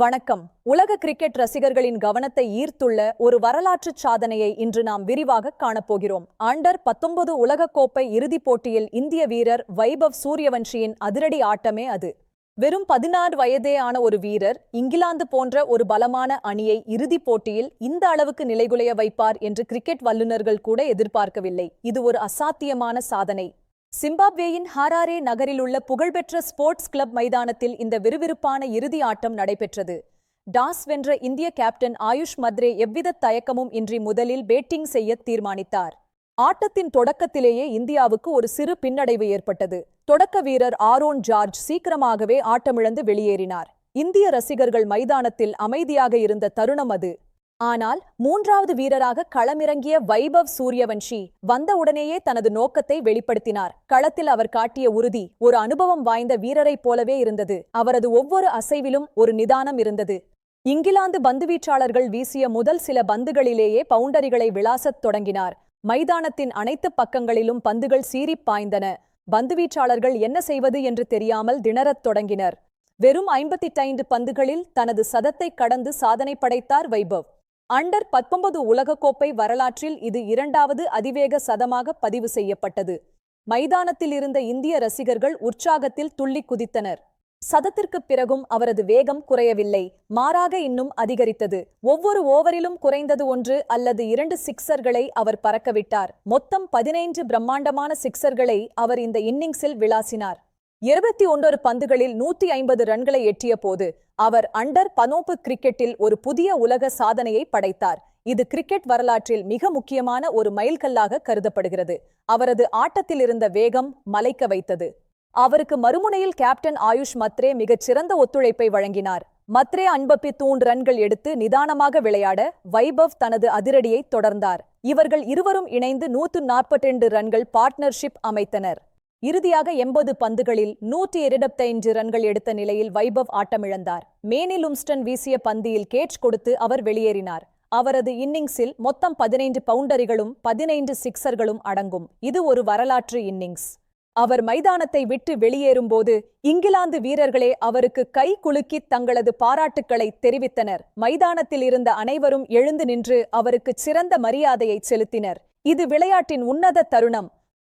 வணக்கம். உலக கிரிக்கெட் ரசிகர்களின் கவனத்தை ஈர்த்துள்ள ஒரு வரலாற்று சாதனையை இன்று நாம் விரிவாக காணப்போகிறோம். அண்டர் பத்தொன்பது உலகக்கோப்பை இறுதிப் போட்டியில் இந்திய வீரர் வைபவ் சூரியவன்ஷியின் அதிரடி ஆட்டமே அது. வெறும் பதினாறு வயதே ஆன ஒரு வீரர் இங்கிலாந்து போன்ற ஒரு பலமான அணியை இறுதிப் போட்டியில் இந்த அளவுக்கு நிலைகுலைய வைப்பார் என்று கிரிக்கெட் வல்லுநர்கள் கூட எதிர்பார்க்கவில்லை. இது ஒரு அசாத்தியமான சாதனை. சிம்பாப்வேயின் ஹாராரே நகரிலுள்ள புகழ்பெற்ற ஸ்போர்ட்ஸ் கிளப் மைதானத்தில் இந்த விறுவிறுப்பான இறுதி ஆட்டம் நடைபெற்றது. டாஸ் வென்ற இந்திய கேப்டன் ஆயுஷ் மத்ரே எவ்வித தயக்கமும் இன்றி முதலில் பேட்டிங் செய்ய தீர்மானித்தார். ஆட்டத்தின் தொடக்கத்திலேயே இந்தியாவுக்கு ஒரு சிறு பின்னடைவு ஏற்பட்டது. தொடக்க வீரர் ஆரோன் ஜார்ஜ் சீக்கிரமாகவே ஆட்டமிழந்து வெளியேறினார். இந்திய ரசிகர்கள் மைதானத்தில் அமைதியாக இருந்த தருணம் அது. ஆனால் மூன்றாவது வீரராக களமிறங்கிய வைபவ் சூரியவன்ஷி வந்தவுடனேயே தனது நோக்கத்தை வெளிப்படுத்தினார். களத்தில் அவர் காட்டிய உறுதி ஒரு அனுபவம் வாய்ந்த வீரரைப் போலவே இருந்தது. அவரது ஒவ்வொரு அசைவிலும் ஒரு நிதானம் இருந்தது. இங்கிலாந்து பந்துவீச்சாளர்கள் வீசிய முதல் சில பந்துகளிலேயே பவுண்டரிகளை விளாசத் தொடங்கினார். மைதானத்தின் அனைத்து பக்கங்களிலும் பந்துகள் சீறிப் பாய்ந்தன. பந்துவீச்சாளர்கள் என்ன செய்வது என்று தெரியாமல் திணறத் தொடங்கினர். வெறும் ஐம்பத்தி பந்துகளில் தனது சதத்தை கடந்து சாதனை படைத்தார் வைபவ். அண்டர் பத்தொன்பது உலகக்கோப்பை வரலாற்றில் இது இரண்டாவது அதிவேக சதமாக பதிவு செய்யப்பட்டது. மைதானத்தில் இருந்த இந்திய ரசிகர்கள் உற்சாகத்தில் துள்ளி குதித்தனர். சதத்திற்குப் பிறகும் அவரது வேகம் குறையவில்லை. மாறாக இன்னும் அதிகரித்தது. ஒவ்வொரு ஓவரிலும் குறைந்தது ஒன்று அல்லது இரண்டு சிக்சர்களை அவர் பறக்கவிட்டார். மொத்தம் பதினைந்து பிரம்மாண்டமான சிக்சர்களை அவர் இந்த இன்னிங்ஸில் விளாசினார். இருபத்தி ஒன்றொரு பந்துகளில் நூத்தி ஐம்பது ரன்களை எட்டிய போது அவர் அண்டர் பனோப்பு கிரிக்கெட்டில் ஒரு புதிய உலக சாதனையை படைத்தார். இது கிரிக்கெட் வரலாற்றில் மிக முக்கியமான ஒரு மைல்கல்லாக கருதப்படுகிறது. அவரது ஆட்டத்தில் இருந்த வேகம் மலைக்க வைத்தது. அவருக்கு மறுமுனையில் கேப்டன் ஆயுஷ் மத்ரே மிகச் சிறந்த ஒத்துழைப்பை வழங்கினார். மத்ரே அன்பப்பி தூண் ரன்கள் எடுத்து நிதானமாக விளையாட வைபவ் தனது அதிரடியை தொடர்ந்தார். இவர்கள் இருவரும் இணைந்து நூற்று நாற்பத்தி ரன்கள் பார்ட்னர்ஷிப் அமைத்தனர். இறுதியாக எண்பது பந்துகளில் நூற்றி இருபத்தைந்து ரன்கள் எடுத்த நிலையில் வைபவ் ஆட்டமிழந்தார். மேனில் உம்ஸ்டன் வீசிய பந்தியில் கேட்ச் கொடுத்து அவர் வெளியேறினார். அவரது இன்னிங்ஸில் மொத்தம் பதினைந்து பவுண்டரிகளும் பதினைந்து சிக்சர்களும் அடங்கும். இது ஒரு வரலாற்று இன்னிங்ஸ். அவர் மைதானத்தை விட்டு வெளியேறும்போது இங்கிலாந்து வீரர்களே அவருக்கு கை குலுக்கி தங்களது பாராட்டுக்களை தெரிவித்தனர். மைதானத்தில் இருந்த அனைவரும் எழுந்து நின்று அவருக்கு சிறந்த மரியாதையை செலுத்தினர். இது விளையாட்டின் உன்னத தருணம்.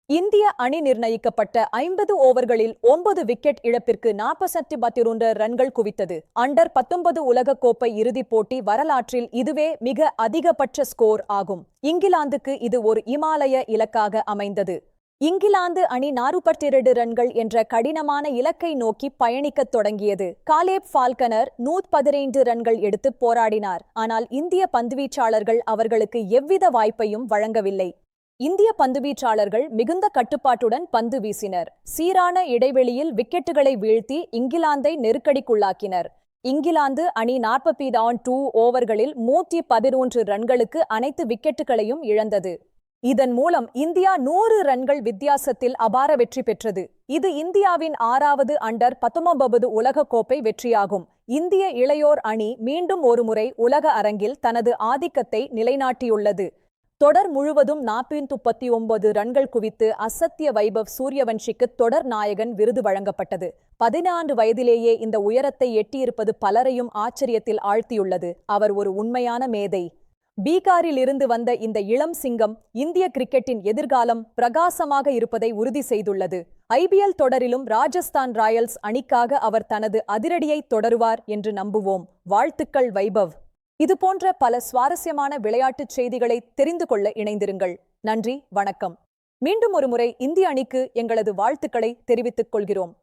இந்திய அணி நிர்ணயிக்கப்பட்ட ஐம்பது ஓவர்களில் ஒன்பது விக்கெட் இழப்பிற்கு நாற்பத்தி பத்திரொன்று ரன்கள் குவித்தது. அண்டர் பத்தொன்பது உலகக்கோப்பை இறுதிப் போட்டி வரலாற்றில் இதுவே மிக அதிகபட்ச ஸ்கோர் ஆகும். இங்கிலாந்துக்கு இது ஒரு இமாலய இலக்காக அமைந்தது. இங்கிலாந்து அணி நாறுபட்டிரண்டு ரன்கள் என்ற கடினமான இலக்கை நோக்கி பயணிக்கத் தொடங்கியது. காலேப் ஃபால்கனர் நூத் பதினைந்து ரன்கள் எடுத்து போராடினார். ஆனால் இந்திய பந்துவீச்சாளர்கள் அவர்களுக்கு எவ்வித வாய்ப்பையும் வழங்கவில்லை. இந்திய பந்துவீச்சாளர்கள் மிகுந்த கட்டுப்பாட்டுடன் பந்து வீசினர். சீரான இடைவெளியில் விக்கெட்டுகளை வீழ்த்தி இங்கிலாந்தை நெருக்கடிக்குள்ளாக்கினர். இங்கிலாந்து அணி நாற்பத்தி ஆன் டூ ஓவர்களில் நூற்றி பதினொன்று ரன்களுக்கு அனைத்து விக்கெட்டுகளையும் இழந்தது. இதன் மூலம் இந்தியா நூறு ரன்கள் வித்தியாசத்தில் அபார வெற்றி பெற்றது. இது இந்தியாவின் ஆறாவது அண்டர் பத்தொன்பது உலகக்கோப்பை வெற்றியாகும். இந்திய இளையோர் அணி மீண்டும் ஒருமுறை உலக அரங்கில் தனது ஆதிக்கத்தை நிலைநாட்டியுள்ளது. தொடர் முழுவதும் நாற்பத்தி முப்பத்தி ஒன்பது ரன்கள் குவித்து அசத்திய வைபவ் சூரியவன்ஷிக்கு தொடர் நாயகன் விருது வழங்கப்பட்டது. பதினான்கு வயதிலேயே இந்த உயரத்தை எட்டியிருப்பது பலரையும் ஆச்சரியத்தில் ஆழ்த்தியுள்ளது. அவர் ஒரு உண்மையான மேதை. பீகாரில் இருந்து வந்த இந்த இளம் சிங்கம் இந்திய கிரிக்கெட்டின் எதிர்காலம் பிரகாசமாக இருப்பதை உறுதி செய்துள்ளது. ஐபிஎல் தொடரிலும் ராஜஸ்தான் ராயல்ஸ் அணிக்காக அவர் தனது அதிரடியை தொடருவார் என்று நம்புவோம். வாழ்த்துக்கள் வைபவ். இது போன்ற பல சுவாரஸ்யமான விளையாட்டுச் செய்திகளை தெரிந்து கொள்ள இணைந்திருங்கள். நன்றி வணக்கம். மீண்டும் ஒருமுறை இந்திய அணிக்கு எங்களது வாழ்த்துக்களை தெரிவித்துக் கொள்கிறோம்.